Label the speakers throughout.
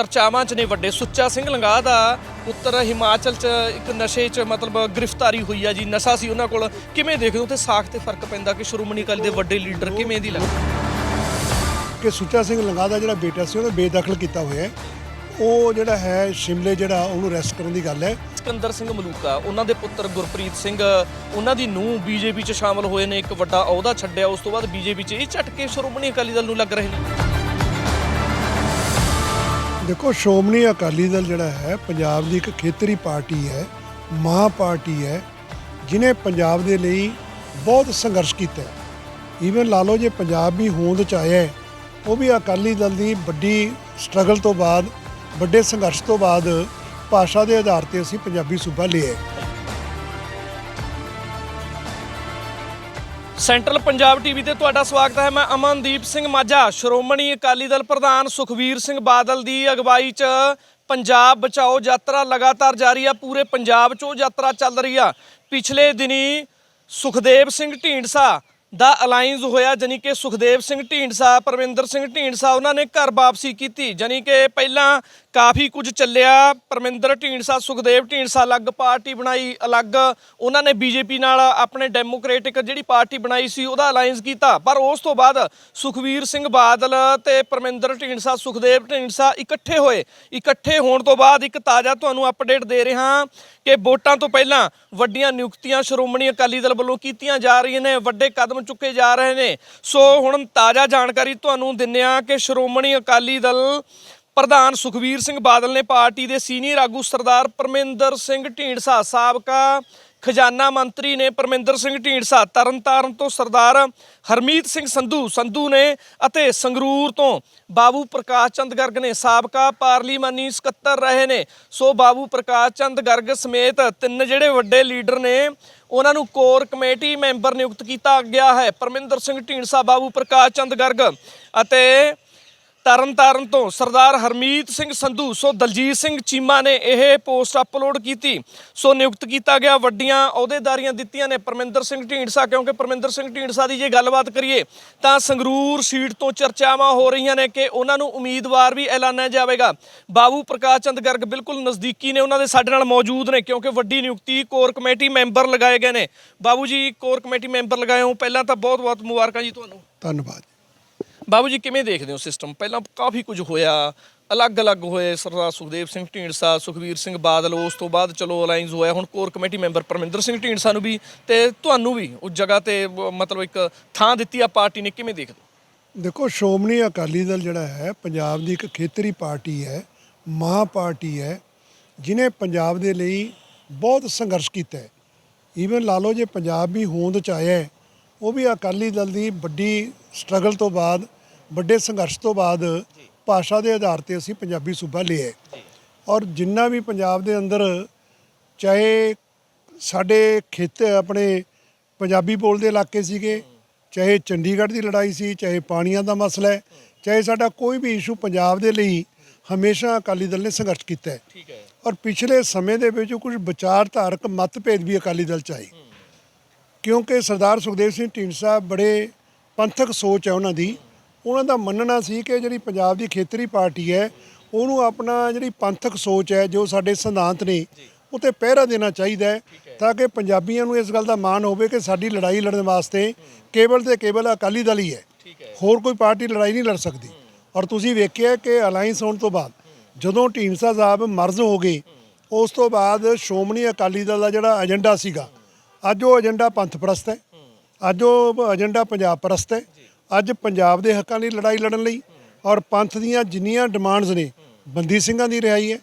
Speaker 1: ਚਰਚਾਵਾਂ 'ਚ ਨੇ ਵੱਡੇ। ਸੁੱਚਾ ਸਿੰਘ ਲੰਗਾ ਦਾ ਪੁੱਤਰ ਹਿਮਾਚਲ 'ਚ ਇੱਕ ਨਸ਼ੇ 'ਚ ਮਤਲਬ ਗ੍ਰਿਫਤਾਰੀ ਹੋਈ ਆ ਜੀ। ਨਸ਼ਾ ਸੀ ਉਹਨਾਂ ਕੋਲ। ਕਿਵੇਂ ਦੇਖਦੇ ਹੋ? ਤੇ ਸਾਖ ਤੇ ਫ਼ਰਕ ਪੈਂਦਾ ਕਿ ਸ਼੍ਰੋਮਣੀ ਅਕਾਲੀ ਦੇ ਵੱਡੇ ਲੀਡਰ ਕਿਵੇਂ ਦੀ ਲੱਗਦਾ?
Speaker 2: ਕਿ ਸੁੱਚਾ ਸਿੰਘ ਲੰਗਾ ਦਾ ਜਿਹੜਾ ਬੇਟਾ ਸੀ ਉਹਨੂੰ ਬੇਦਖਲ ਕੀਤਾ ਹੋਇਆ ਹੈ। ਉਹ ਜਿਹੜਾ ਹੈ ਸ਼ਿਮਲੇ ਜਿਹੜਾ ਉਹਨੂੰ ਅਰੈਸਟ ਕਰਨ ਦੀ ਗੱਲ ਹੈ।
Speaker 1: ਸਿਕੰਦਰ ਸਿੰਘ ਮਲੂਕਾ ਉਹਨਾਂ ਦੇ ਪੁੱਤਰ ਗੁਰਪ੍ਰੀਤ ਸਿੰਘ ਉਹਨਾਂ ਦੀ ਨੂੰਹ ਬੀਜੇਪੀ 'ਚ ਸ਼ਾਮਲ ਹੋਏ ਨੇ। ਇੱਕ ਵੱਡਾ ਅਹੁਦਾ ਛੱਡਿਆ। ਉਸ ਤੋਂ ਬਾਅਦ ਬੀਜੇਪੀ 'ਚ ਇਹ ਝਟਕੇ ਸ਼੍ਰੋਮਣੀ ਅਕਾਲੀ ਦਲ ਨੂੰ ਲੱਗ ਰਹੇ ਨੇ।
Speaker 2: ਦੇਖੋ, ਸ਼੍ਰੋਮਣੀ ਅਕਾਲੀ ਦਲ ਜਿਹੜਾ ਹੈ, ਪੰਜਾਬ ਦੀ ਇੱਕ ਖੇਤਰੀ ਪਾਰਟੀ ਹੈ, ਮਾਂ ਪਾਰਟੀ ਹੈ, ਜਿਨੇ ਪੰਜਾਬ ਦੇ ਲਈ ਬਹੁਤ ਸੰਘਰਸ਼ ਕੀਤਾ ਈਵਨ ਲਾ ਲਓ ਜੇ ਪੰਜਾਬ ਵੀ ਹੋਂਦ ਚ ਆਇਆ ਉਹ ਵੀ ਅਕਾਲੀ ਦਲ ਦੀ ਵੱਡੀ ਸਟਰਗਲ ਤੋਂ ਬਾਅਦ, ਵੱਡੇ ਸੰਘਰਸ਼ ਤੋਂ ਬਾਅਦ ਭਾਸ਼ਾ ਦੇ ਆਧਾਰ ਤੇ ਅਸੀਂ ਪੰਜਾਬੀ ਸੂਬਾ ਲਿਆ
Speaker 1: ਸੈਂਟਰਲ ਪੰਜਾਬ ਟੀਵੀ ਤੇ ਤੁਹਾਡਾ ਸਵਾਗਤ ਹੈ। ਮੈਂ ਅਮਨਦੀਪ ਸਿੰਘ ਮਾਝਾ, ਸ਼੍ਰੋਮਣੀ ਅਕਾਲੀ ਦਲ ਪ੍ਰਧਾਨ ਸੁਖਵੀਰ ਸਿੰਘ ਬਾਦਲ ਦੀ ਅਗਵਾਈ 'ਚ ਪੰਜਾਬ ਬਚਾਓ ਯਾਤਰਾ ਲਗਾਤਾਰ ਜਾਰੀ ਆ। ਪੂਰੇ ਪੰਜਾਬ 'ਚੋਂ ਯਾਤਰਾ ਚੱਲ ਰਹੀ ਆ। ਪਿਛਲੇ ਦਿਨੀ ਸੁਖਦੇਵ ਸਿੰਘ ਢੀਂਡਸਾ ਦਾ ਅਲਾਈਅੰਸ ਹੋਇਆ, ਜਾਣੀ ਕਿ ਸੁਖਦੇਵ ਸਿੰਘ ਢੀਂਡਸਾ ਪਰਵਿੰਦਰ ਸਿੰਘ ਢੀਂਡਸਾ, ਉਹਨਾਂ ਨੇ ਘਰ ਵਾਪਸੀ ਕੀਤੀ। ਜਾਣੀ ਕਿ ਪਹਿਲਾਂ ਕਾਫੀ ਕੁਝ ਚੱਲਿਆ। ਪਰਮਿੰਦਰ, ਢੀਂਡਸਾ, ਸੁਖਦੇਵ, ਢੀਂਡਸਾ ਅਲੱਗ ਪਾਰਟੀ ਬਣਾਈ ਅਲੱਗ। ਉਹਨਾਂ ਨੇ ਬੀਜੇਪੀ ਨਾਲ ਆਪਣੇ ਡੈਮੋਕ੍ਰੈਟਿਕ ਜਿਹੜੀ ਪਾਰਟੀ ਬਣਾਈ ਸੀ, ਉਹਦਾ ਅਲਾਈਅੰਸ ਕੀਤਾ। ਪਰ ਉਸ ਤੋਂ ਬਾਅਦ ਸੁਖਵੀਰ ਸਿੰਘ ਬਾਦਲ ਤੇ ਪਰਮਿੰਦਰ, ਢੀਂਡਸਾ, ਸੁਖਦੇਵ, ਢੀਂਡਸਾ ਇਕੱਠੇ ਹੋਏ। ਇਕੱਠੇ ਹੋਣ ਤੋਂ ਬਾਅਦ ਇੱਕ ਤਾਜ਼ਾ ਤੁਹਾਨੂੰ ਅਪਡੇਟ ਦੇ ਰਿਹਾ ਕਿ ਵੋਟਾਂ ਤੋਂ ਪਹਿਲਾਂ ਵੱਡੀਆਂ ਨਿਯੁਕਤੀਆਂ ਸ਼੍ਰੋਮਣੀ ਅਕਾਲੀ ਦਲ ਵੱਲੋਂ ਕੀਤੀਆਂ ਜਾ ਰਹੀਆਂ ਨੇ, ਵੱਡੇ ਕਦਮ ਚੁੱਕੇ ਜਾ ਰਹੇ ਨੇ। ਸੋ ਹੁਣ ਤਾਜ਼ਾ ਜਾਣਕਾਰੀ ਤੁਹਾਨੂੰ ਦਿੰਨੇ ਆ ਕਿ ਸ਼੍ਰੋਮਣੀ ਅਕਾਲੀ ਦਲ ਪ੍ਰਧਾਨ ਸੁਖਵੀਰ ਸਿੰਘ ਬਾਦਲ ਨੇ ਪਾਰਟੀ ਦੇ ਸੀਨੀਅਰ ਆਗੂ ਸਰਦਾਰ ਪਰਮਿੰਦਰ ਸਿੰਘ ਢੀਂਡਸਾ, ਸਾਬਕਾ ਖਜ਼ਾਨਾ ਮੰਤਰੀ ਨੇ ਪਰਮਿੰਦਰ ਸਿੰਘ ਢੀਂਡਸਾ, ਤਰਨਤਾਰਨ ਤੋਂ ਸਰਦਾਰ ਹਰਮੀਤ ਸਿੰਘ ਸੰਧੂ ਸੰਧੂ ਨੇ ਅਤੇ ਸੰਗਰੂਰ ਤੋਂ ਬਾਬੂ ਪ੍ਰਕਾਸ਼ ਚੰਦ ਗਰਗ ਨੇ ਸਾਬਕਾ ਪਾਰਲੀਮਾਨੀ ਸਕੱਤਰ ਰਹੇ ਨੇ। ਸੋ ਬਾਬੂ ਪ੍ਰਕਾਸ਼ ਚੰਦ ਗਰਗ ਸਮੇਤ ਤਿੰਨ ਜਿਹੜੇ ਵੱਡੇ ਲੀਡਰ ਨੇ, ਉਹਨਾਂ ਨੂੰ ਕੋਰ ਕਮੇਟੀ ਮੈਂਬਰ ਨਿਯੁਕਤ ਕੀਤਾ ਗਿਆ ਹੈ। ਪਰਮਿੰਦਰ ਸਿੰਘ ਢੀਂਡਸਾ, ਬਾਬੂ ਪ੍ਰਕਾਸ਼ ਚੰਦ ਗਰਗ ਅਤੇ ਤਰਨ ਤਾਰਨ ਤੋਂ ਸਰਦਾਰ ਹਰਮੀਤ ਸਿੰਘ ਸੰਧੂ, ਸੋ ਦਲਜੀਤ ਸਿੰਘ ਚੀਮਾ ਨੇ ਇਹ ਪੋਸਟ ਅਪਲੋਡ ਕੀਤੀ। ਸੋ ਨਿਯੁਕਤ ਕੀਤਾ ਗਿਆ, ਵੱਡੀਆਂ ਅਹੁਦੇਦਾਰੀਆਂ ਦਿੱਤੀਆਂ ਨੇ ਪਰਮਿੰਦਰ ਸਿੰਘ ਢੀਂਡਸਾ, ਕਿਉਂਕਿ ਪਰਮਿੰਦਰ ਸਿੰਘ ਢੀਂਡਸਾ ਦੀ ਜੇ ਗੱਲਬਾਤ ਕਰੀਏ, ਤਾਂ ਸੰਗਰੂਰ ਸੀਟ ਤੋਂ ਚਰਚਾਵਾਂ ਹੋ ਰਹੀਆਂ ਨੇ ਕਿ ਉਹਨਾਂ ਨੂੰ ਉਮੀਦਵਾਰ ਵੀ ਐਲਾਨਿਆ ਜਾਵੇਗਾ। ਬਾਬੂ ਪ੍ਰਕਾਸ਼ ਚੰਦ ਗਰਗ ਬਿਲਕੁਲ ਨਜ਼ਦੀਕੀ ਨੇ ਉਹਨਾਂ ਦੇ ਸਾਡੇ ਨਾਲ ਮੌਜੂਦ ਨੇ, ਕਿਉਂਕਿ ਵੱਡੀ ਨਿਯੁਕਤੀ ਕੋਰ ਕਮੇਟੀ ਮੈਂਬਰ ਲਗਾਏ ਗਏ ਨੇ। ਬਾਬੂ ਜੀ, ਕੋਰ ਕਮੇਟੀ ਮੈਂਬਰ ਲਗਾਏ ਹੋ, ਪਹਿਲਾਂ ਤਾਂ ਬਹੁਤ ਬਹੁਤ ਮੁਬਾਰਕਾਂ ਜੀ ਤੁਹਾਨੂੰ।
Speaker 2: ਧੰਨਵਾਦ।
Speaker 1: ਬਾਬੂ ਜੀ, ਕਿਵੇਂ ਦੇਖਦੇ ਹੋ ਸਿਸਟਮ ਪਹਿਲਾਂ ਕਾਫੀ ਕੁਝ ਹੋਇਆ, ਅਲੱਗ-ਅਲੱਗ ਹੋਏ ਸਰਦਾਰ ਸੁਖਦੇਵ ਸਿੰਘ ਢੀਂਡਸਾ, ਸੁਖਵੀਰ ਸਿੰਘ ਬਾਦਲ, ਉਸ ਤੋਂ ਬਾਅਦ ਚਲੋ ਅਲਾਈਅੰਸ ਹੋਇਆ, ਹੁਣ core committee member Parminder Singh Dhindsa ਨੂੰ ਵੀ ਤੇ ਤੁਹਾਨੂੰ ਵੀ, ਉਸ ਜਗ੍ਹਾ ਤੇ ਮਤਲਬ ਇੱਕ ਥਾਂ ਦਿੱਤੀ ਆ ਪਾਰਟੀ ਨੇ, ਕਿਵੇਂ ਦੇਖਦੇ
Speaker 2: ਦੇਖੋ, ਸ਼੍ਰੋਮਣੀ ਅਕਾਲੀ ਦਲ ਜਿਹੜਾ ਹੈ, ਪੰਜਾਬ ਦੀ ਇੱਕ ਖੇਤਰੀ ਪਾਰਟੀ ਹੈ, ਮਾਂ ਪਾਰਟੀ ਹੈ, ਜਿਨੇ ਪੰਜਾਬ ਦੇ ਲਈ ਬਹੁਤ ਸੰਘਰਸ਼ ਕੀਤਾ ਹੈ। ਈਵਨ ਲਾ ਲਓ ਜੇ ਪੰਜਾਬ ਵੀ ਹੋਂਦ ਚ ਆਇਆ ਹੈ, ਉਹ ਵੀ ਅਕਾਲੀ ਦਲ ਦੀ ਵੱਡੀ ਸਟਰਗਲ ਤੋਂ ਬਾਅਦ ਵੱਡੇ ਸੰਘਰਸ਼ ਤੋਂ ਬਾਅਦ ਭਾਸ਼ਾ ਦੇ ਆਧਾਰ ਤੇ ਅਸੀਂ ਪੰਜਾਬੀ ਸੂਬਾ ਲਿਆ ਹੈ। ਔਰ ਜਿੰਨਾ ਵੀ ਪੰਜਾਬ ਦੇ ਅੰਦਰ ਚਾਹੇ ਸਾਡੇ ਖੇਤੇ ਆਪਣੇ ਪੰਜਾਬੀ ਬੋਲਦੇ ਇਲਾਕੇ ਸੀਗੇ ਚਾਹੇ ਚੰਡੀਗੜ੍ਹ ਦੀ ਲੜਾਈ ਸੀ ਚਾਹੇ ਪਾਣੀਆਂ ਦਾ ਮਸਲਾ ਹੈ ਚਾਹੇ ਸਾਡਾ ਕੋਈ ਵੀ ਇਸ਼ੂ ਪੰਜਾਬ ਦੇ ਲਈ ਹਮੇਸ਼ਾ ਅਕਾਲੀ ਦਲ ਨੇ ਸੰਘਰਸ਼ ਕੀਤਾ ਹੈ।
Speaker 1: ਠੀਕ ਹੈ।
Speaker 2: ਔਰ ਪਿਛਲੇ ਸਮੇਂ ਦੇ ਵਿੱਚ ਕੁਝ ਵਿਚਾਰਧਾਰਕ ਮਤਭੇਦ ਵੀ ਅਕਾਲੀ ਦਲ ਚ ਆਏ। ਕਿਉਂਕਿ ਸਰਦਾਰ ਸੁਖਦੇਵ ਸਿੰਘ ਢੀਂਡਸਾ ਬੜੇ ਪੰਥਕ ਸੋਚ ਹੈ ਉਹਨਾਂ ਦੀ। ਉਹਨਾਂ ਦਾ ਮੰਨਣਾ ਸੀ ਕਿ ਜਿਹੜੀ ਪੰਜਾਬ ਦੀ ਖੇਤਰੀ ਪਾਰਟੀ ਹੈ ਉਹਨੂੰ ਆਪਣਾ ਜਿਹੜੀ ਪੰਥਕ ਸੋਚ ਹੈ ਜੋ ਸਾਡੇ ਸਿਧਾਂਤ ਨੇ ਉਹ ਤੇ ਪਹਿਰਾ ਦੇਣਾ ਚਾਹੀਦਾ ਹੈ ਤਾਂ ਕਿ ਪੰਜਾਬੀਆਂ ਨੂੰ ਇਸ ਗੱਲ ਦਾ ਮਾਣ ਹੋਵੇ ਕਿ ਸਾਡੀ ਲੜਾਈ ਲੜਨ ਵਾਸਤੇ ਕੇਵਲ ਤੇ ਕੇਵਲ ਅਕਾਲੀ ਦਲ ਹੀ ਹੈ। ਹੋਰ ਕੋਈ ਪਾਰਟੀ ਲੜਾਈ ਨਹੀਂ ਲੜ ਸਕਦੀ। ਔਰ ਤੁਸੀਂ ਵੇਖਿਆ ਕਿ ਅਲਾਈਅੰਸ ਹੋਣ ਤੋਂ ਬਾਅਦ ਜਦੋਂ ਢੀਂਡਸਾ ਸਾਹਿਬ ਮਰਜ਼ ਹੋ ਗਏ ਉਸ ਤੋਂ ਬਾਅਦ ਸ਼੍ਰੋਮਣੀ ਅਕਾਲੀ ਦਲ ਦਾ ਜਿਹੜਾ ਏਜੰਡਾ ਸੀਗਾ ਅੱਜ ਉਹ ਏਜੰਡਾ ਪੰਥ ਪ੍ਰਸਤ ਹੈ। ਅੱਜ ਉਹ ਏਜੰਡਾ ਪੰਜਾਬ ਪ੍ਰਸਤ ਹੈ। ਅੱਜ ਪੰਜਾਬ ਦੇ ਹੱਕਾਂ ਲਈ ਲੜਾਈ ਲੜਨ ਲਈ ਔਰ ਪੰਥ ਦੀਆਂ ਜਿੰਨੀਆਂ ਡਿਮਾਂਡਸ ਨੇ ਬੰਦੀ ਸਿੰਘਾਂ ਦੀ ਰਿਹਾਈ ਹੈ।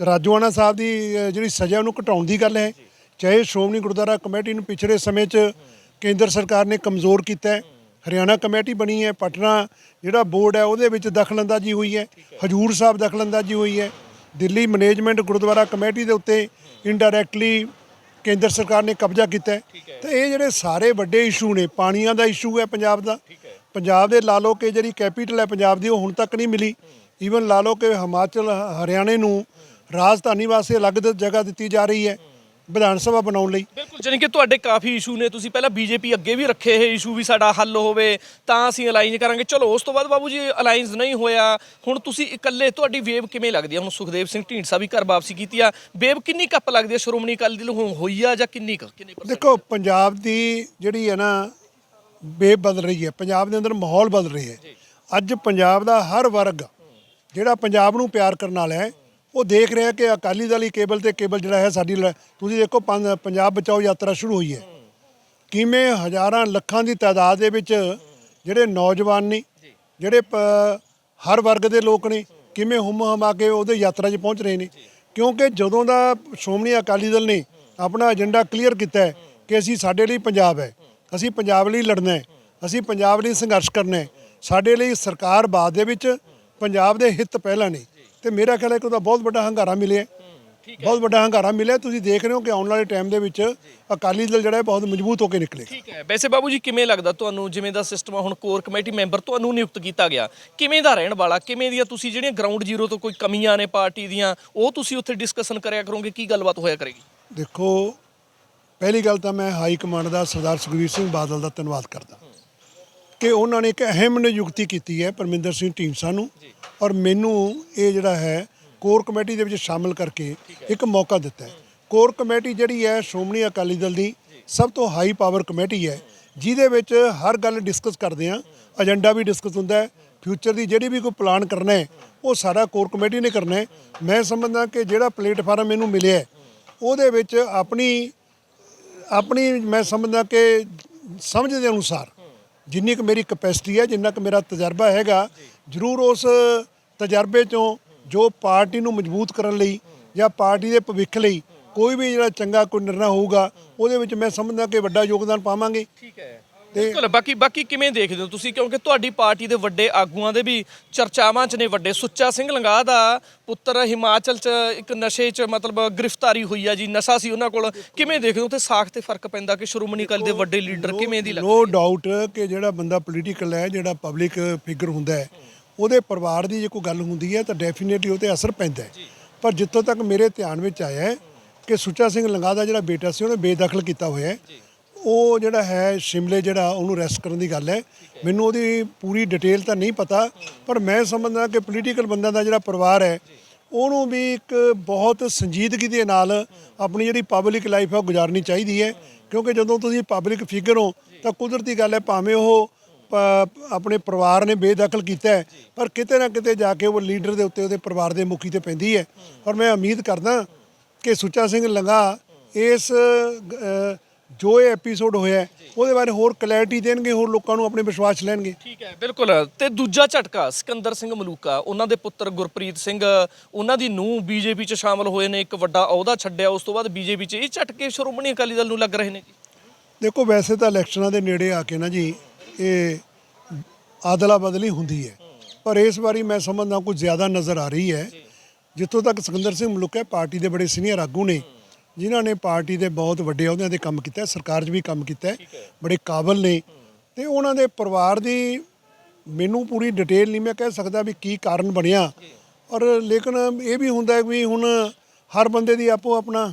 Speaker 2: ਰਾਜੋਆਣਾ ਸਾਹਿਬ ਦੀ ਜਿਹੜੀ ਸਜ਼ਾ ਉਹਨੂੰ ਘਟਾਉਣ ਦੀ ਗੱਲ ਹੈ। ਚਾਹੇ ਸ਼੍ਰੋਮਣੀ ਗੁਰਦੁਆਰਾ ਕਮੇਟੀ ਨੂੰ ਪਿਛਲੇ ਸਮੇਂ 'ਚ ਕੇਂਦਰ ਸਰਕਾਰ ਨੇ ਕਮਜ਼ੋਰ ਕੀਤਾ ਹੈ। ਹਰਿਆਣਾ ਕਮੇਟੀ ਬਣੀ ਹੈ ਪਟਨਾ ਜਿਹੜਾ ਬੋਰਡ ਹੈ ਉਹਦੇ ਵਿੱਚ ਦਖਲਅੰਦਾਜ਼ੀ ਹੋਈ ਹੈ। ਹਜੂਰ ਸਾਹਿਬ ਦਖਲਅੰਦਾਜ਼ੀ ਹੋਈ ਹੈ। ਦਿੱਲੀ ਮੈਨੇਜਮੈਂਟ ਗੁਰਦੁਆਰਾ ਕਮੇਟੀ ਦੇ ਉੱਤੇ ਇਨਡਾਇਰੈਕਟਲੀ ਕੇਂਦਰ ਸਰਕਾਰ ਨੇ ਕਬਜ਼ਾ ਕੀਤਾ ਹੈ। ਤੇ ਇਹ ਜਿਹੜੇ ਸਾਰੇ ਵੱਡੇ ਇਸ਼ੂ ਨੇ ਪਾਣੀਆਂ ਦਾ ਇਸ਼ੂ ਹੈ ਪੰਜਾਬ ਦਾ। ਪੰਜਾਬ ਦੇ ਲਾ ਲਓ ਕਿ ਜਿਹੜੀ ਕੈਪੀਟਲ ਹੈ ਪੰਜਾਬ ਦੀ ਉਹ ਹੁਣ ਤੱਕ ਨਹੀਂ ਮਿਲੀ। ਈਵਨ ਲਾ ਲਓ ਕਿ ਹਿਮਾਚਲ ਹਰਿਆਣੇ ਨੂੰ ਰਾਜਧਾਨੀ ਵਾਸਤੇ ਅਲੱਗ ਜਗ੍ਹਾ ਦਿੱਤੀ ਜਾ ਰਹੀ ਹੈ ਵਿਧਾਨ ਸਭਾ ਬਣਾਉਣ ਲਈ।
Speaker 1: ਬਿਲਕੁਲ ਜਾਣੀ ਕਿ ਤੁਹਾਡੇ ਕਾਫੀ ਇਸ਼ੂ ਨੇ। ਤੁਸੀਂ ਪਹਿਲਾਂ ਬੀਜੇਪੀ ਅੱਗੇ ਵੀ ਰੱਖੇ ਇਹ ਇਸ਼ੂ ਵੀ ਸਾਡਾ ਹੱਲ ਹੋਵੇ ਤਾਂ ਅਸੀਂ ਅਲਾਈਨ ਕਰਾਂਗੇ। ਚਲੋ ਉਸ ਤੋਂ ਬਾਅਦ ਬਾਬੂ ਜੀ ਅਲਾਈਨਸ ਨਹੀਂ ਹੋਇਆ। ਹੁਣ ਤੁਸੀਂ ਇਕੱਲੇ ਤੁਹਾਡੀ ਵੇਵ ਕਿਵੇਂ ਲੱਗਦੀ ਹੈ ਹੁਣ ਸੁਖਦੇਵ ਸਿੰਘ ਢੀਂਡਸਾ ਵੀ ਘਰ ਵਾਪਸੀ ਕੀਤੀ ਆ। ਵੇਵ ਕਿੰਨੀ ਕੱਪ ਲੱਗਦੀ ਹੈ ਸ਼੍ਰੋਮਣੀ ਅਕਾਲੀ ਦਲ ਹੋਈ ਆ ਜਾਂ ਕਿੰਨੀ ਕੁ?
Speaker 2: ਦੇਖੋ ਪੰਜਾਬ ਦੀ ਜਿਹੜੀ ਹੈ ਨਾ ਵੇਵ ਬਦਲ ਰਹੀ ਹੈ, ਪੰਜਾਬ ਦੇ ਅੰਦਰ ਮਾਹੌਲ ਬਦਲ ਰਿਹਾ ਹੈ। ਅੱਜ ਪੰਜਾਬ ਦਾ ਹਰ ਵਰਗ ਜਿਹੜਾ ਪੰਜਾਬ ਨੂੰ ਪਿਆਰ ਕਰਨ ਵਾਲਾ ਹੈ, ਉਹ ਦੇਖ ਰਿਹਾ ਕਿ ਅਕਾਲੀ ਦਲ ਹੀ ਕੇਬਲ ਤੇ ਕੇਬਲ ਜਿਹੜਾ ਹੈ ਸਾਡੀ ਲ- ਤੁਸੀਂ ਦੇਖੋ ਪੰਜ- ਪੰਜਾਬ ਬਚਾਓ ਯਾਤਰਾ ਸ਼ੁਰੂ ਹੋਈ ਹੈ। ਕਿਵੇਂ ਹਜ਼ਾਰਾਂ ਲੱਖਾਂ ਦੀ ਤਾਦਾਦ ਦੇ ਵਿੱਚ ਜਿਹੜੇ ਨੌਜਵਾਨ ਨੇ, ਜਿਹੜੇ ਪ- ਹਰ ਵਰਗ ਦੇ ਲੋਕ ਨੇ, ਕਿਵੇਂ ਹੁਮ ਹਮਾ ਕੇ ਉਹਦੇ ਯਾਤਰਾ 'ਚ ਪਹੁੰਚ ਰਹੇ ਨੇ। ਕਿਉਂਕਿ ਜਦੋਂ ਦਾ ਸ਼੍ਰੋਮਣੀ ਅਕਾਲੀ ਦਲ ਨੇ ਆਪਣਾ ਏਜੰਡਾ ਕਲੀਅਰ ਕੀਤਾ ਕਿ ਅਸੀਂ ਸਾਡੇ ਲਈ ਪੰਜਾਬ ਹੈ ਅਸੀਂ ਪੰਜਾਬ ਲਈ ਲੜਨਾ ਹੈ ਅਸੀਂ ਪੰਜਾਬ ਲਈ ਸੰਘਰਸ਼ ਕਰਨਾ ਹੈ। ਸਾਡੇ ਲਈ ਸਰਕਾਰ ਬਾਅਦ ਦੇ ਵਿੱਚ ਪੰਜਾਬ ਦੇ ਹਿੱਤ ਪਹਿਲਾਂ ਨੇ। ਤੇ ਮੇਰਾ ਖਿਆਲ ਹੈ ਕਿ ਉਹਦਾ ਬਹੁਤ ਵੱਡਾ ਹੰਗਾਰਾ ਮਿਲਿਆ। ਬਹੁਤ ਵੱਡਾ ਹੰਗਾਰਾ ਮਿਲਿਆ ਤੁਸੀਂ ਦੇਖ ਰਹੇ ਹੋ ਕਿ ਆਉਣ ਵਾਲੇ ਟਾਈਮ ਦੇ ਵਿੱਚ ਅਕਾਲੀ ਦਲ ਜਿਹੜਾ ਹੈ ਬਹੁਤ ਮਜ਼ਬੂਤ ਹੋ ਕੇ ਨਿਕਲੇਗਾ।
Speaker 1: ਠੀਕ ਹੈ। ਵੈਸੇ ਬਾਬੂ ਜੀ ਕਿਵੇਂ ਲੱਗਦਾ ਤੁਹਾਨੂੰ ਜਿਵੇਂ ਦਾ ਸਿਸਟਮ ਹੁਣ ਕੋਰ ਕਮੇਟੀ ਮੈਂਬਰ ਤੁਹਾਨੂੰ ਨਿਯੁਕਤ ਕੀਤਾ ਗਿਆ ਕਿਵੇਂ ਦਾ ਰਹਿਣ ਵਾਲਾ ਕਿਵੇਂ ਦੀਆਂ ਤੁਸੀਂ ਜਿਹੜੀਆਂ ਗਰਾਊਂਡ ਜ਼ੀਰੋ ਤੋਂ ਕੋਈ ਕਮੀਆਂ ਨੇ ਪਾਰਟੀ ਦੀਆਂ ਉਹ ਤੁਸੀਂ ਉੱਥੇ ਡਿਸਕਸ਼ਨ ਕਰਿਆ ਕਰੋਗੇ ਕੀ ਗੱਲਬਾਤ ਹੋਇਆ ਕਰੇਗੀ?
Speaker 2: ਦੇਖੋ ਪਹਿਲੀ ਗੱਲ ਤਾਂ ਮੈਂ ਹਾਈ ਕਮਾਂਡ ਦਾ ਸਰਦਾਰ ਸੁਖਬੀਰ ਸਿੰਘ ਬਾਦਲ ਦਾ ਧੰਨਵਾਦ ਕਰਦਾ ਕਿ ਉਹਨਾਂ ਨੇ ਇੱਕ ਅਹਿਮ ਨਿਯੁਕਤੀ ਕੀਤੀ ਹੈ ਪਰਮਿੰਦਰ ਸਿੰਘ ਢੀਂਡਸਾ ਨੂੰ ਔਰ ਮੈਨੂੰ ਇਹ ਜਿਹੜਾ ਹੈ ਕੋਰ ਕਮੇਟੀ ਦੇ ਵਿੱਚ ਸ਼ਾਮਲ ਕਰਕੇ ਇੱਕ ਮੌਕਾ ਦਿੱਤਾ ਹੈ। ਕੋਰ ਕਮੇਟੀ ਜਿਹੜੀ ਹੈ ਸ਼੍ਰੋਮਣੀ ਅਕਾਲੀ ਦਲ ਦੀ ਸਭ ਤੋਂ ਹਾਈ ਪਾਵਰ ਕਮੇਟੀ ਹੈ ਜਿਹਦੇ ਵਿੱਚ ਹਰ ਗੱਲ ਡਿਸਕਸ ਕਰਦੇ ਆ ਏਜੰਡਾ ਵੀ ਡਿਸਕਸ ਹੁੰਦਾ ਹੈ ਫਿਊਚਰ ਦੀ ਜਿਹੜੀ ਵੀ ਕੋਈ ਪਲਾਨ ਕਰਨਾ ਹੈ ਉਹ ਸਾਰਾ ਕੋਰ ਕਮੇਟੀ ਨੇ ਕਰਨਾ ਹੈ। ਮੈਂ ਸਮਝਦਾ ਕਿ ਜਿਹੜਾ ਪਲੇਟਫਾਰਮ ਮੈਨੂੰ ਮਿਲਿਆ ਉਹਦੇ ਵਿੱਚ ਆਪਣੀ ਆਪਣੀ ਮੈਂ ਸਮਝਦਾ ਕਿ ਸਮਝ ਦੇ ਅਨੁਸਾਰ ਜਿੰਨੀ ਕੁ ਮੇਰੀ ਕਪੈਸਿਟੀ ਹੈ, ਜਿੰਨਾ ਕੁ ਮੇਰਾ ਤਜਰਬਾ ਹੈਗਾ, ਜ਼ਰੂਰ ਉਸ ਤਜਰਬੇ ਚੋਂ ਜੋ ਪਾਰਟੀ ਨੂੰ ਮਜ਼ਬੂਤ ਕਰਨ ਲਈ ਜਾਂ ਪਾਰਟੀ ਦੇ ਭਵਿੱਖ ਲਈ ਕੋਈ ਵੀ ਜਿਹੜਾ ਚੰਗਾ ਕੋਈ ਨਿਰਣਾ ਹੋਊਗਾ, ਉਹਦੇ ਵਿੱਚ ਮੈਂ ਸਮਝਦਾ ਕਿ ਵੱਡਾ ਯੋਗਦਾਨ ਪਾਵਾਂਗੇ।
Speaker 1: ਠੀਕ ਹੈ। ਬਿਲਕੁਲ ਬਾਕੀ ਬਾਕੀ ਕਿਵੇਂ ਦੇਖਦੇ ਹੋ ਤੁਸੀਂ? ਕਿਉਂਕਿ ਤੁਹਾਡੀ ਪਾਰਟੀ ਦੇ ਵੱਡੇ ਆਗੂਆਂ ਦੇ ਵੀ ਚਰਚਾਵਾਂ 'ਚ ਨੇ ਵੱਡੇ। ਸੁੱਚਾ ਸਿੰਘ ਲੰਗਾਹ ਦਾ ਪੁੱਤਰ ਹਿਮਾਚਲ 'ਚ ਇੱਕ ਨਸ਼ੇ 'ਚ ਮਤਲਬ ਗ੍ਰਿਫਤਾਰੀ ਹੋਈ ਆ ਜੀ ਨਸ਼ਾ ਸੀ ਉਹਨਾਂ ਕੋਲ। ਕਿਵੇਂ ਦੇਖਦੇ ਹੋ? ਤੇ ਸਾਖ ਤੇ ਫ਼ਰਕ ਪੈਂਦਾ ਕਿ ਸ਼੍ਰੋਮਣੀ ਅਕਾਲੀ ਦੇ ਵੱਡੇ ਲੀਡਰ ਕਿਵੇਂ ਦੀ ਲੱਗਦੀ
Speaker 2: ਨੋ ਡਾਊਟ ਕਿ ਜਿਹੜਾ ਬੰਦਾ ਪੋਲੀਟੀਕਲ ਹੈ ਜਿਹੜਾ ਪਬਲਿਕ ਫਿਗਰ ਹੁੰਦਾ ਹੈ ਉਹਦੇ ਪਰਿਵਾਰ ਦੀ ਜੇ ਕੋਈ ਗੱਲ ਹੁੰਦੀ ਹੈ ਤਾਂ ਡੈਫੀਨੇਟਲੀ ਉਹ ਤੇ ਅਸਰ ਪੈਂਦਾ ਹੈ। ਪਰ ਜਿੱਥੋਂ ਤੱਕ ਮੇਰੇ ਧਿਆਨ ਵਿੱਚ ਆਇਆ ਹੈ ਕਿ ਸੁੱਚਾ ਸਿੰਘ ਲੰਗਾਹ ਦਾ ਜਿਹੜਾ ਬੇਟਾ ਸੀ ਉਹਨੇ ਬੇਦਖਲ ਕੀਤਾ ਹੋਇਆ ਹੈ। ਉਹ ਜਿਹੜਾ ਹੈ ਸ਼ਿਮਲੇ ਜਿਹੜਾ ਉਹਨੂੰ ਰੈਸਟ ਕਰਨ ਦੀ ਗੱਲ ਹੈ। ਮੈਨੂੰ ਉਹਦੀ ਪੂਰੀ ਡਿਟੇਲ ਤਾਂ ਨਹੀਂ ਪਤਾ, ਪਰ ਮੈਂ ਸਮਝਦਾ ਕਿ ਪੋਲੀਟੀਕਲ ਬੰਦਿਆਂ ਦਾ ਜਿਹੜਾ ਪਰਿਵਾਰ ਹੈ, ਉਹਨੂੰ ਵੀ ਇੱਕ ਬਹੁਤ ਸੰਜੀਦਗੀ ਦੇ ਨਾਲ ਆਪਣੀ ਜਿਹੜੀ ਪਬਲਿਕ ਲਾਈਫ ਹੈ ਉਹ ਗੁਜ਼ਾਰਨੀ ਚਾਹੀਦੀ ਹੈ। ਕਿਉਂਕਿ ਜਦੋਂ ਤੁਸੀਂ ਪਬਲਿਕ ਫਿਗਰ ਹੋ, ਤਾਂ ਕੁਦਰਤੀ ਗੱਲ ਹੈ, ਭਾਵੇਂ ਉਹ ਪ- ਆਪਣੇ ਪਰਿਵਾਰ ਨੇ ਬੇਦਖਲ ਕੀਤਾ ਪਰ ਕਿਤੇ ਨਾ ਕਿਤੇ ਜਾ ਕੇ ਉਹ ਲੀਡਰ ਦੇ ਉੱਤੇ ਉਹਦੇ ਪਰਿਵਾਰ ਦੇ ਮੁਖੀ ਤੇ ਪੈਂਦੀ ਹੈ। ਔਰ ਮੈਂ ਉਮੀਦ ਕਰਦਾ ਕਿ ਸੁੱਚਾ ਸਿੰਘ ਲੰਗਾ ਇਸ ਜੋ ਇਹ ਐਪੀਸੋਡ ਹੋਇਆ ਉਹਦੇ ਬਾਰੇ ਹੋਰ ਕਲੈਰਿਟੀ ਦੇਣਗੇ ਹੋਰ ਲੋਕਾਂ ਨੂੰ ਆਪਣੇ ਵਿਸ਼ਵਾਸ ਲੈਣਗੇ।
Speaker 1: ਠੀਕ ਹੈ ਬਿਲਕੁਲ। ਤੇ ਦੂਜਾ ਝਟਕਾ ਸਿਕੰਦਰ ਸਿੰਘ ਮਲੂਕਾ ਉਹਨਾਂ ਦੇ ਪੁੱਤਰ ਗੁਰਪ੍ਰੀਤ ਸਿੰਘ ਉਹਨਾਂ ਦੀ ਨੂੰਹ ਬੀਜੇਪੀ 'ਚ ਸ਼ਾਮਲ ਹੋਏ ਨੇ ਇੱਕ ਵੱਡਾ ਅਹੁਦਾ ਛੱਡਿਆ ਉਸ ਤੋਂ ਬਾਅਦ ਬੀਜੇਪੀ 'ਚ ਇਹ ਝਟਕੇ ਸ਼੍ਰੋਮਣੀ ਅਕਾਲੀ ਦਲ ਨੂੰ ਲੱਗ ਰਹੇ ਨੇ ਜੀ।
Speaker 2: ਦੇਖੋ ਵੈਸੇ ਤਾਂ ਇਲੈਕਸ਼ਨਾਂ ਦੇ ਨੇੜੇ ਆ ਕੇ ਨਾ ਜੀ ਇਹ ਆਦਲਾ ਬਦਲੀ ਹੁੰਦੀ ਹੈ। ਪਰ ਇਸ ਵਾਰੀ ਮੈਂ ਸਮਝਦਾ ਕੁਝ ਜ਼ਿਆਦਾ ਨਜ਼ਰ ਆ ਰਹੀ ਹੈ। ਜਿੱਥੋਂ ਤੱਕ ਸਿਕੰਦਰ ਸਿੰਘ ਮਲੂਕਾ ਪਾਰਟੀ ਦੇ ਬੜੇ ਸੀਨੀਅਰ ਆਗੂ ਨੇ ਜਿਨ੍ਹਾਂ ਨੇ ਪਾਰਟੀ ਦੇ ਬਹੁਤ ਵੱਡੇ ਅਹੁਦਿਆਂ ਤੇ ਕੰਮ ਕੀਤਾ ਸਰਕਾਰ 'ਚ ਵੀ ਕੰਮ ਕੀਤਾ ਬੜੇ ਕਾਬਲ ਨੇ। ਤੇ ਉਹਨਾਂ ਦੇ ਪਰਿਵਾਰ ਦੀ ਮੈਨੂੰ ਪੂਰੀ ਡਿਟੇਲ ਨਹੀਂ ਮੈਂ ਕਹਿ ਸਕਦਾ ਵੀ ਕੀ ਕਾਰਨ ਬਣਿਆ। ਔਰ ਲੇਕਿਨ ਇਹ ਵੀ ਹੁੰਦਾ ਹੈ ਵੀ ਹੁਣ ਹਰ ਬੰਦੇ ਦੀ ਆਪੋ ਆਪਣਾ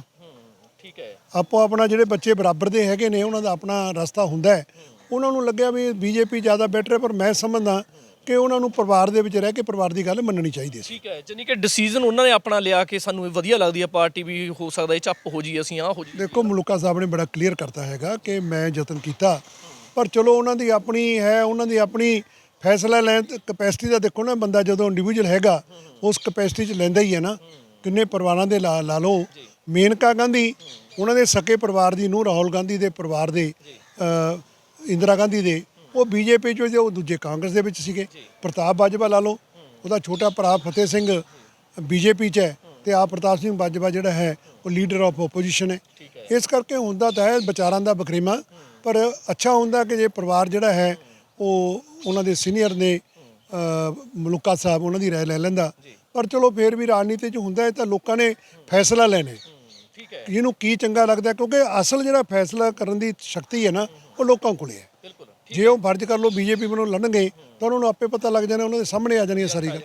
Speaker 1: ਠੀਕ ਹੈ।
Speaker 2: ਆਪੋ ਆਪਣਾ ਜਿਹੜੇ ਬੱਚੇ ਬਰਾਬਰ ਦੇ ਹੈਗੇ ਨੇ ਉਹਨਾਂ ਦਾ ਆਪਣਾ ਰਸਤਾ ਹੁੰਦਾ ਹੈ। ਉਹਨਾਂ ਨੂੰ ਲੱਗਿਆ ਵੀ ਬੀਜੇਪੀ ਜ਼ਿਆਦਾ ਬੈਟਰ ਹੈ ਪਰ ਮੈਂ ਸਮਝਦਾ ਕਿ ਉਹਨਾਂ ਨੂੰ ਪਰਿਵਾਰ ਦੇ ਵਿੱਚ ਰਹਿ ਕੇ ਪਰਿਵਾਰ ਦੀ ਗੱਲ ਮੰਨਣੀ ਚਾਹੀਦੀ ਸੀ
Speaker 1: ਠੀਕ ਹੈ ਜਾਨੀ ਕਿ ਡਿਸੀਜਨ ਉਹਨਾਂ ਨੇ ਆਪਣਾ ਲਿਆ ਕਿ ਸਾਨੂੰ ਇਹ ਵਧੀਆ ਲੱਗਦੀ ਹੈ ਪਾਰਟੀ ਵੀ ਹੋ ਸਕਦਾ ਇਹ ਚੱਪ ਹੋ ਜੀ ਅਸੀਂ ਆਹ ਹੋ ਜੀ
Speaker 2: ਦੇਖੋ ਮਲੂਕਾ ਸਾਹਿਬ ਨੇ ਬੜਾ ਕਲੀਅਰ ਕਰਤਾ ਹੈਗਾ ਕਿ ਮੈਂ ਯਤਨ ਕੀਤਾ ਪਰ ਚਲੋ ਉਹਨਾਂ ਦੀ ਆਪਣੀ ਹੈ ਉਹਨਾਂ ਦੀ ਆਪਣੀ ਫੈਸਲਾ ਲੈਣ ਕਪੈਸਿਟੀ ਦਾ ਦੇਖੋ ਨਾ ਬੰਦਾ ਜਦੋਂ ਇੰਡੀਵਿਜੂਅਲ ਹੈਗਾ ਉਸ ਕਪੈਸਿਟੀ 'ਚ ਲੈਂਦਾ ਹੀ ਹੈ ਨਾ। ਕਿੰਨੇ ਪਰਿਵਾਰਾਂ ਦੇ ਲਾ ਲਾ ਲਓ। ਮੇਨਕਾ ਗਾਂਧੀ ਉਹਨਾਂ ਦੇ ਸਕੇ ਪਰਿਵਾਰ ਦੀ ਨੂੰ ਰਾਹੁਲ ਗਾਂਧੀ ਦੇ ਪਰਿਵਾਰ ਦੇ ਇੰਦਰਾ ਗਾਂਧੀ ਦੇ ਉਹ ਬੀਜੇਪੀ ਚੋਂ ਜੋ ਦੂਜੇ ਕਾਂਗਰਸ ਦੇ ਵਿੱਚ ਸੀਗੇ ਪ੍ਰਤਾਪ ਬਾਜਵਾ ਲਾ ਲਓ ਉਹਦਾ ਛੋਟਾ ਭਰਾ ਫਤਿਹ ਸਿੰਘ ਬੀਜੇਪੀ 'ਚ ਹੈ ਤੇ ਆ ਪ੍ਰਤਾਪ ਸਿੰਘ ਬਾਜਵਾ ਜਿਹੜਾ ਹੈ ਉਹ ਲੀਡਰ ਆਫ ਆਪੋਜੀਸ਼ਨ ਹੈ। ਇਸ ਕਰਕੇ ਹੁੰਦਾ ਤਾਂ ਹੈ ਵਿਚਾਰਾਂ ਦਾ ਬਖਰੇਮਾ ਪਰ ਅੱਛਾ ਹੁੰਦਾ ਕਿ ਜੇ ਪਰਿਵਾਰ ਜਿਹੜਾ ਹੈ ਉਹ ਉਹਨਾਂ ਦੇ ਸੀਨੀਅਰ ਨੇ ਮਲੂਕਾ ਸਾਹਿਬ ਉਹਨਾਂ ਦੀ ਰਾਏ ਲੈ ਲੈਂਦਾ। ਪਰ ਚਲੋ ਫੇਰ ਵੀ ਰਾਜਨੀਤੀ 'ਚ ਹੁੰਦਾ ਹੈ ਤਾਂ ਲੋਕਾਂ ਨੇ ਫੈਸਲਾ ਲੈਣੇ
Speaker 1: ਠੀਕ ਹੈ।
Speaker 2: ਇਹਨੂੰ ਕੀ ਚੰਗਾ ਲੱਗਦਾ ਕਿਉਂਕਿ ਅਸਲ ਜਿਹੜਾ ਫੈਸਲਾ ਕਰਨ ਦੀ ਸ਼ਕਤੀ ਹੈ ਨਾ ਉਹ ਲੋਕਾਂ ਕੋਲੇ ਹੈ। ਜੇ ਉਹ ਫਰਜ਼ ਕਰ ਲਓ ਬੀਜੇਪੀ ਵੱਲੋਂ ਲੜਨਗੇ ਤਾਂ ਉਹਨਾਂ ਨੂੰ ਆਪੇ ਪਤਾ ਲੱਗ ਜਾਣਾ ਉਹਨਾਂ ਦੇ ਸਾਹਮਣੇ ਆ ਜਾਣੀ। ਸਾਰੀ ਗੱਲ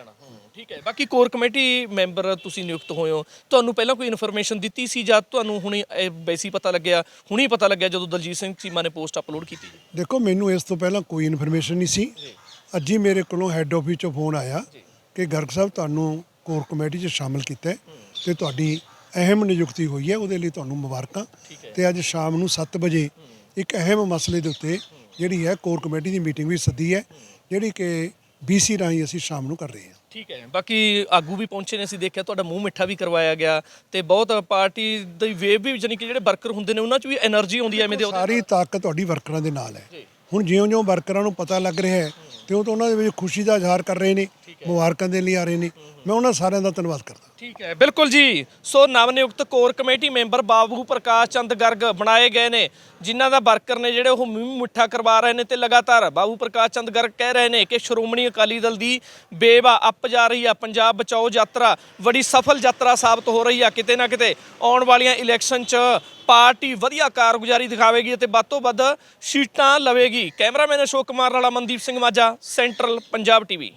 Speaker 1: ਠੀਕ ਹੈ। ਬਾਕੀ ਕੋਰ ਕਮੇਟੀ ਮੈਂਬਰ ਤੁਸੀਂ ਨਿਯੁਕਤ ਹੋਏ ਹੋ। ਤੁਹਾਨੂੰ ਪਹਿਲਾਂ ਕੋਈ ਇਨਫੋਰਮੇਸ਼ਨ ਦਿੱਤੀ ਸੀ ਜਾਂ ਤੁਹਾਨੂੰ ਹੁਣੇ ਵੈਸੀ ਪਤਾ ਲੱਗਿਆ ਹੁਣੀ ਪਤਾ ਲੱਗਿਆ ਜਦੋਂ ਦਲਜੀਤ ਸਿੰਘ ਚੀਮਾ ਨੇ ਪੋਸਟ ਅਪਲੋਡ ਕੀਤੀ?
Speaker 2: ਦੇਖੋ ਮੈਨੂੰ ਇਸ ਤੋਂ ਪਹਿਲਾਂ ਕੋਈ ਇਨਫੋਰਮੇਸ਼ਨ ਨਹੀਂ ਸੀ। ਅੱਜ ਹੀ ਮੇਰੇ ਕੋਲੋਂ ਹੈੱਡ ਆਫਿਸ ਚੋਂ ਫੋਨ ਆਇਆ ਕਿ ਗਰਗ ਸਾਹਿਬ ਤੁਹਾਨੂੰ ਕੋਰ ਕਮੇਟੀ 'ਚ ਸ਼ਾਮਲ ਕੀਤਾ ਤੇ ਤੁਹਾਡੀ ਅਹਿਮ ਨਿਯੁਕਤੀ ਹੋਈ ਹੈ ਉਹਦੇ ਲਈ ਤੁਹਾਨੂੰ ਮੁਬਾਰਕਾਂ। ਤੇ ਅੱਜ ਸ਼ਾਮ ਨੂੰ 7 ਵਜੇ ਇੱਕ ਅਹਿਮ ਮਸਲੇ ਦੇ ਉੱਤੇ ਜਿਹੜੀ ਹੈ ਕੋਰ ਕਮੇਟੀ ਦੀ ਮੀਟਿੰਗ ਵੀ ਸੱਦੀ ਹੈ ਜਿਹੜੀ ਕਿ ਬੀਸੀ ਰਾਹੀਂ ਅਸੀਂ ਸ਼ਾਮ ਨੂੰ ਕਰ ਰਹੇ ਹਾਂ।
Speaker 1: ਠੀਕ ਹੈ ਬਾਕੀ ਆਗੂ ਵੀ ਪਹੁੰਚੇ ਨੇ ਅਸੀਂ ਦੇਖਿਆ ਤੁਹਾਡਾ ਮੂੰਹ ਮਿੱਠਾ ਵੀ ਕਰਵਾਇਆ ਗਿਆ ਤੇ ਬਹੁਤ ਪਾਰਟੀ ਦੀ ਵੇਵ ਵੀ ਜਾਨੀ ਕਿ ਜਿਹੜੇ ਵਰਕਰ ਹੁੰਦੇ ਨੇ ਉਹਨਾਂ 'ਚ ਵੀ એનર્ਜੀ ਆਉਂਦੀ ਹੈ ਐਵੇਂ ਦੇ
Speaker 2: ਸਾਰੀ ਤਾਕਤ ਤੁਹਾਡੀ ਵਰਕਰਾਂ ਦੇ ਨਾਲ ਹੈ। ਹੁਣ ਜਿਉਂ-ਜਿਉਂ ਵਰਕਰਾਂ ਨੂੰ ਪਤਾ ਲੱਗ ਰਿਹਾ ਹੈ ਤੇ ਉਹ ਤਾਂ ਉਹਨਾਂ ਦੇ ਵਿੱਚ ਖੁਸ਼ੀ ਦਾ ਇਜ਼ਹਾਰ ਕਰ ਰਹੇ ਨੇ ਮੁਬਾਰਕਾਂ ਦੇ ਲਈ ਆ ਰਹੇ ਨੇ। ਮੈਂ ਉਹਨਾਂ ਸਾਰਿਆਂ ਦਾ ਧੰਨਵਾਦ ਕਰਦਾ।
Speaker 1: ਠੀਕ ਹੈ, ਬਿਲਕੁਲ ਜੀ। ਸੋ ਨਵਨਿਯੁਕਤ core committee member Babu Prakash Chand Garg ਬਣਾਏ ਗਏ ਨੇ, ਜਿਨ੍ਹਾਂ ਦਾ ਵਰਕਰ ਨੇ ਜਿਹੜੇ ਉਹ ਮੂੰਹ ਮਿੱਠਾ ਕਰਵਾ ਰਹੇ ਨੇ ਤੇ ਲਗਾਤਾਰ ਬਾਬੂ ਪ੍ਰਕਾਸ਼ ਚੰਦ ਗਰਗ ਕਹਿ ਰਹੇ ਨੇ ਕਿ ਸ਼੍ਰੋਮਣੀ ਅਕਾਲੀ ਦਲ ਦੀ ਬੇਵਾ ਅੱਪ ਜਾ ਰਹੀ ਆ, ਪੰਜਾਬ ਬਚਾਓ ਯਾਤਰਾ, ਬੜੀ ਸਫਲ ਯਾਤਰਾ ਸਾਬਤ ਹੋ ਰਹੀ ਆ, ਕਿਤੇ ਨਾ ਕਿਤੇ ਆਉਣ ਵਾਲੀਆਂ ਇਲੈਕਸ਼ਨ 'ਚ ਪਾਰਟੀ ਵਧੀਆ ਕਾਰਗੁਜ਼ਾਰੀ ਦਿਖਾਵੇਗੀ ਅਤੇ ਵੱਧ ਤੋਂ ਵੱਧ ਸੀਟਾਂ ਲਵੇਗੀ। ਕੈਮਰਾਮੈਨ ਅਸ਼ੋਕ ਕੁਮਾਰ ਨਾਲ ਅਮਨਦੀਪ ਸਿੰਘ ਮਾਝਾ, ਸੈਂਟਰਲ ਪੰਜਾਬ ਟੀਵੀ।